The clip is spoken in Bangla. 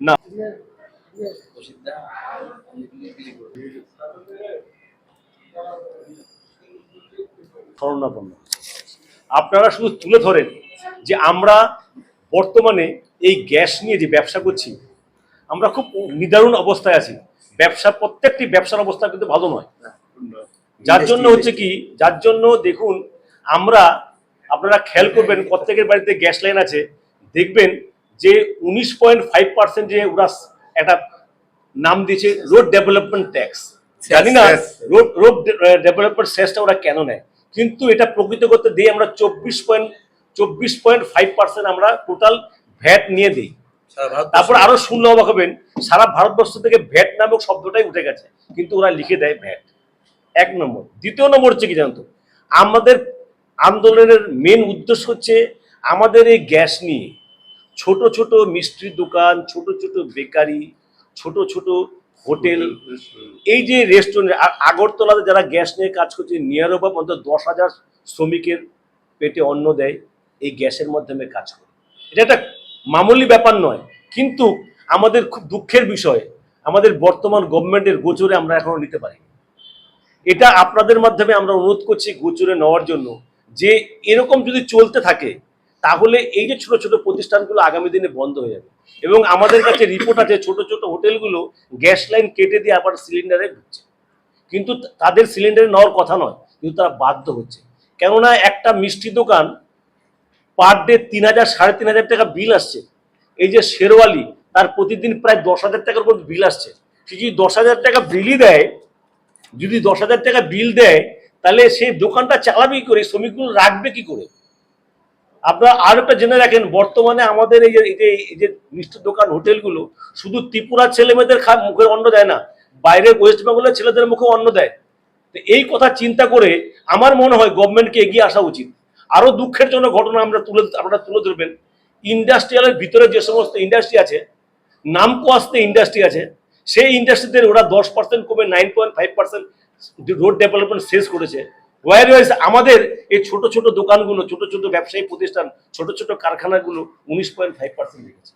না। আপনারা শুধু তুলে ধরেন যে আমরা বর্তমানে এই গ্যাস নিয়ে যে ব্যবসা করছি আমরা খুব নিদারুণ অবস্থায় আছি। ব্যবসা প্রত্যেকটি ব্যবসার অবস্থা কিন্তু ভালো নয়। যার জন্য হচ্ছে কি যার জন্য দেখুন আমরা আপনারা খেয়াল করবেন প্রত্যেকের বাড়িতে গ্যাস লাইন আছে দেখবেন যে উনিশ পয়েন্ট ফাইভ পার্সেন্ট যে ওরা একটা নাম দিয়েছে রোড ডেভেলপমেন্ট ট্যাক্স। জানি না। রোড রোড ডেভেলপমেন্ট সেসটা ওরা কেন নেয়? কিন্তু এটা প্রকৃত করতে দিয়ে আমরা চব্বিশ পয়েন্ট চব্বিশ পয়েন্ট ফাইভ পার্সেন্ট আমরা টোটাল ভ্যাট নিয়ে দিই। তারপর আরও শুনলে অবাক হবেন সারা ভারতবর্ষ থেকে ভ্যাট নামক শব্দটাই উঠে গেছে কিন্তু ওরা লিখে দেয় ভ্যাট এক নম্বর। দ্বিতীয় নম্বর হচ্ছে কি জানতো? আমাদের আন্দোলনের মেন উদ্দেশ্য হচ্ছে আমাদের এই গ্যাস নিয়ে। ছোট ছোট মিষ্টির দোকান ছোট ছোট বেকারি ছোট ছোট হোটেল। এই যে রেস্টুরেন্ট আগরতলাতে যারা গ্যাস নিয়ে কাজ করছে নিয়ার অভাব অন্তত দশ হাজার শ্রমিকের পেটে অন্ন দেয় এই গ্যাসের মাধ্যমে কাজ করে। এটা একটা মামুলি ব্যাপার নয় কিন্তু আমাদের খুব দুঃখের বিষয় আমাদের বর্তমান গভর্নমেন্টের গোচরে আমরা এখনও নিতে পারি এটা আপনাদের মাধ্যমে আমরা অনুরোধ করছি গোচরে নেওয়ার জন্য যে এরকম যদি চলতে থাকে, তাহলে এই যে ছোট ছোট প্রতিষ্ঠানগুলো আগামী দিনে বন্ধ হয়ে যাবে। এবং আমাদের কাছে রিপোর্ট আছে, ছোট ছোট হোটেলগুলো গ্যাস লাইন কেটে দিয়ে আবার সিলিন্ডারে ঢুকছে। কিন্তু তাদের সিলিন্ডারে নেওয়ার কথা নয়, কিন্তু তারা বাধ্য হচ্ছে। কেননা একটা মিষ্টি দোকান পার ডে তিন হাজার, সাড়ে তিন হাজার টাকা বিল আসছে। এই যে শেরওয়ালি, তার প্রতিদিন প্রায় দশ হাজার টাকার উপর বিল আসছে। সে যদি দশ হাজার টাকা বিলই দেয় যদি দশ হাজার টাকা বিল দেয়, তাহলে সে দোকানটা চালাবে কি করে? শ্রমিকগুলো রাখবে কি করে? আপনারা আর একটা জেনে রাখেন, বর্তমানে আমাদের এই যে এই যে মিষ্টির দোকান, হোটেলগুলো, শুধু ত্রিপুরার ছেলে মেয়েদের খা মুখে অন্ন দেয় না বাইরে ওয়েস্ট বেঙ্গলের ছেলেদের মুখে অন্ন দেয়। তো এই কথা চিন্তা করে আমার মনে হয় গভর্নমেন্টকে এগিয়ে আসা উচিত। আরও দুঃখের জন্য ঘটনা আমরা তুলে, আপনারা তুলে ধরবেন। ইন্ডাস্ট্রিয়ালের ভিতরে যে সমস্ত ইন্ডাস্ট্রি আছে নামকো আসতে ইন্ডাস্ট্রি আছে সেই ইন্ডাস্ট্রিতে ওরা দশ পার্সেন্ট কমে nine point five percent road development শেষ করেছে। ওয়ার ওয়াইজ আমাদের এই ছোট ছোট দোকানগুলো, ছোট ছোট ব্যবসায়ী প্রতিষ্ঠান, ছোট ছোট কারখানাগুলো উনিশ পয়েন্ট ফাইভ পার্সেন্ট রেখেছে।